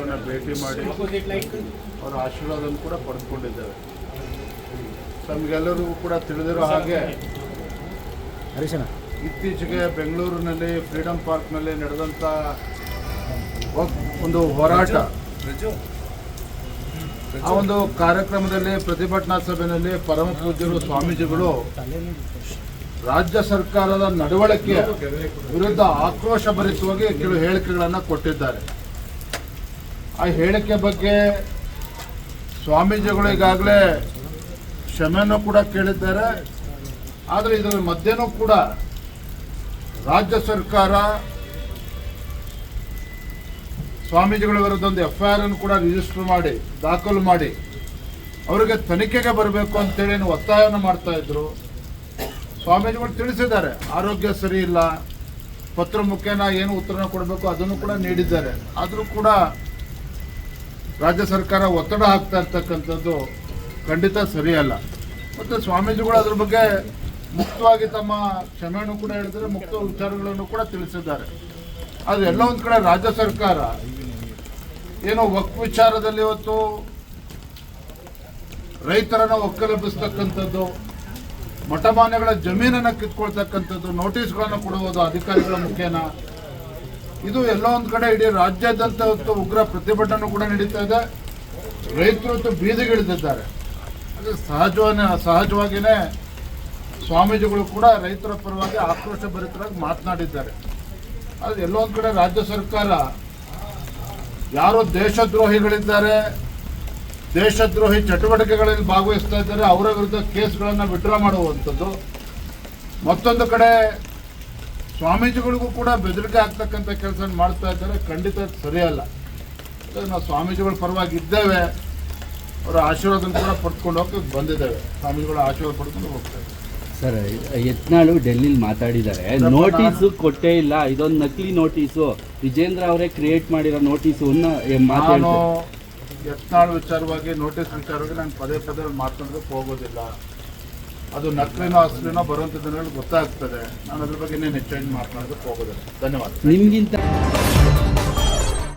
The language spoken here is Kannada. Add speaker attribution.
Speaker 1: ಸ್ವಾಮೀಜಿಗಳನ್ನ ಭೇಟಿ ಮಾಡಿ ಅವರ ಆಶೀರ್ವಾದವನ್ನು ಕೂಡ ಪಡೆದುಕೊಂಡಿದ್ದೇವೆ. ತಮಗೆಲ್ಲರಿಗೂ ಕೂಡ ತಿಳಿದಿರೋ ಹಾಗೆ ಇತ್ತೀಚೆಗೆ ಬೆಂಗಳೂರಿನಲ್ಲಿ ಫ್ರೀಡಂ ಪಾರ್ಕ್ನಲ್ಲಿ ನಡೆದಂಥ ಒಂದು ಹೋರಾಟ. ಆ ಒಂದು ಕಾರ್ಯಕ್ರಮದಲ್ಲಿ ಪ್ರತಿಭಟನಾ ಸಭೆಯಲ್ಲಿ ಪರಮ ಪೂಜ್ಯರು ಸ್ವಾಮೀಜಿಗಳು ರಾಜ್ಯ ಸರ್ಕಾರದ ನಡವಳಿಕೆ ವಿರುದ್ಧ ಆಕ್ರೋಶ ಭರಿತವಾಗಿ ಕೆಲವು ಹೇಳಿಕೆಗಳನ್ನು ಕೊಟ್ಟಿದ್ದಾರೆ. ಆ ಹೇಳಿಕೆ ಬಗ್ಗೆ ಸ್ವಾಮೀಜಿಗಳು ಈಗಾಗಲೇ ಕ್ಷಮೆನೂ ಕೂಡ ಕೇಳಿದ್ದಾರೆ. ಆದರೆ ಇದರ ಮಧ್ಯನೂ ಕೂಡ ರಾಜ್ಯ ಸರ್ಕಾರ ಸ್ವಾಮೀಜಿಗಳ ವಿರುದ್ಧ ಒಂದು ಎಫ್ ಐ ಆರ್ ಅನ್ನು ಕೂಡ ರಿಜಿಸ್ಟರ್ ಮಾಡಿ, ದಾಖಲು ಮಾಡಿ, ಅವರಿಗೆ ತನಿಖೆಗೆ ಬರಬೇಕು ಅಂತೇಳಿ ಒತ್ತಾಯವನ್ನು ಮಾಡ್ತಾ ಇದ್ರು. ಸ್ವಾಮೀಜಿಗಳು ತಿಳಿಸಿದ್ದಾರೆ, ಆರೋಗ್ಯ ಸರಿ ಇಲ್ಲ, ಪತ್ರ ಮುಖೇನ ಏನು ಉತ್ತರನ ಕೊಡಬೇಕು ಅದನ್ನು ಕೂಡ ನೀಡಿದ್ದಾರೆ. ಆದರೂ ಕೂಡ ರಾಜ್ಯ ಸರ್ಕಾರ ಒತ್ತಡ ಹಾಕ್ತಾ ಇರ್ತಕ್ಕಂಥದ್ದು ಖಂಡಿತ ಸರಿಯಲ್ಲ. ಮತ್ತು ಸ್ವಾಮೀಜಿಗಳು ಅದ್ರ ಬಗ್ಗೆ ಮುಕ್ತವಾಗಿ ತಮ್ಮ ಕ್ಷಮೆಯನ್ನು ಕೂಡ ಹೇಳಿದರೆ ಮುಕ್ತ ವಿಚಾರಗಳನ್ನು ಕೂಡ ತಿಳಿಸಿದ್ದಾರೆ. ಆದರೆ ಎಲ್ಲ ಒಂದು ಕಡೆ ರಾಜ್ಯ ಸರ್ಕಾರ ಏನೋ ವಕ್ ವಿಚಾರದಲ್ಲಿ ಇವತ್ತು ರೈತರನ್ನ ಒಕ್ಕಲೆಬ್ಬಿಸ್ತಕ್ಕಂಥದ್ದು ಮಠಮಾನ್ಯಗಳ ಜಮೀನನ್ನು ಕಿತ್ಕೊಳ್ತಕ್ಕಂಥದ್ದು ನೋಟಿಸ್ಗಳನ್ನು ಕೊಡುವುದು ಅಧಿಕಾರಿಗಳ ಮುಖೇನ. ಇದು ಎಲ್ಲ ಒಂದು ಕಡೆ ಇಡೀ ರಾಜ್ಯಾದ್ಯಂತ ಇವತ್ತು ಉಗ್ರ ಪ್ರತಿಭಟನೆ ಕೂಡ ನಡೀತಾ ಇದೆ. ರೈತರು ಇವತ್ತು ಬೀದಿಗಿಳಿದಿದ್ದಾರೆ ಅದು ಸಹಜವಾದ ಸಹಜವಾಗಿಯೇ ಸ್ವಾಮೀಜಿಗಳು ಕೂಡ ರೈತರ ಪರವಾಗಿ ಆಕ್ರೋಶ ಭರಿತರಾಗಿ ಮಾತನಾಡಿದ್ದಾರೆ. ಅದು ಎಲ್ಲೋ ಒಂದು ಕಡೆ ರಾಜ್ಯ ಸರ್ಕಾರ ಯಾರು ದೇಶದ್ರೋಹಿಗಳಿದ್ದಾರೆ, ದೇಶದ್ರೋಹಿ ಚಟುವಟಿಕೆಗಳಲ್ಲಿ ಭಾಗವಹಿಸ್ತಾ ಇದ್ದಾರೆ, ಅವರ ವಿರುದ್ಧ ಕೇಸ್ಗಳನ್ನು ವಿಡ್ರಾ ಮಾಡುವಂಥದ್ದು. ಮತ್ತೊಂದು ಕಡೆ ಸ್ವಾಮೀಜಿಗಳಿಗೂ ಕೂಡ ಬೆದರಿಕೆ ಆಗ್ತಕ್ಕಂಥ ಕೆಲಸ ಮಾಡ್ತಾ ಇದ್ದಾರೆ. ಖಂಡಿತ ಸರಿಯಲ್ಲ. ನಾವು ಸ್ವಾಮೀಜಿಗಳ ಪರವಾಗಿ ಇದ್ದೇವೆ. ಅವರ ಆಶೀರ್ವಾದ ಕೂಡ ಪಡ್ಕೊಂಡು ಹೋಗಿ ಬಂದಿದ್ದೇವೆ. ಸ್ವಾಮೀಜಿಗಳ ಆಶೀರ್ವಾದ ಪಡ್ಕೊಂಡು ಹೋಗ್ತೇವೆ
Speaker 2: ಸರ್ ಯತ್ನಾಳು ಡೆಲ್ಲಿಲಿ ಮಾತಾಡಿದ್ದಾರೆ. ನೋಟಿಸು ಕೊಟ್ಟೇ ಇಲ್ಲ. ಇದೊಂದು ನಕಲಿ ನೋಟಿಸು. ವಿಜೇಂದ್ರ ಅವರೇ ಕ್ರಿಯೇಟ್ ಮಾಡಿರೋ ನೋಟಿಸು
Speaker 1: ನಾನು ಯತ್ನಾಳ್ ವಿಚಾರವಾಗಿ ನೋಟಿಸ್ ವಿಚಾರವಾಗಿ ನಾನು ಪದೇ ಪದೇ ಮಾತಾಡೋದಕ್ಕೆ ಹೋಗೋದಿಲ್ಲ. ಅದು ನಕ್ಲಿನೋ ಅಸ್ಲಿನೋ ಬರುವಂಥ ದಿನಗಳು ಗೊತ್ತಾಗ್ತದೆ. ನಾನು ಅದ್ರ ಬಗ್ಗೆ ಇನ್ನೇನು ಹೆಚ್ಚಾಗಿ ಮಾತನಾಡೋದಕ್ಕೆ ಹೋಗೋದಿಲ್ಲ. ಧನ್ಯವಾದ.
Speaker 2: ನಿಮ್ಗಿಂತ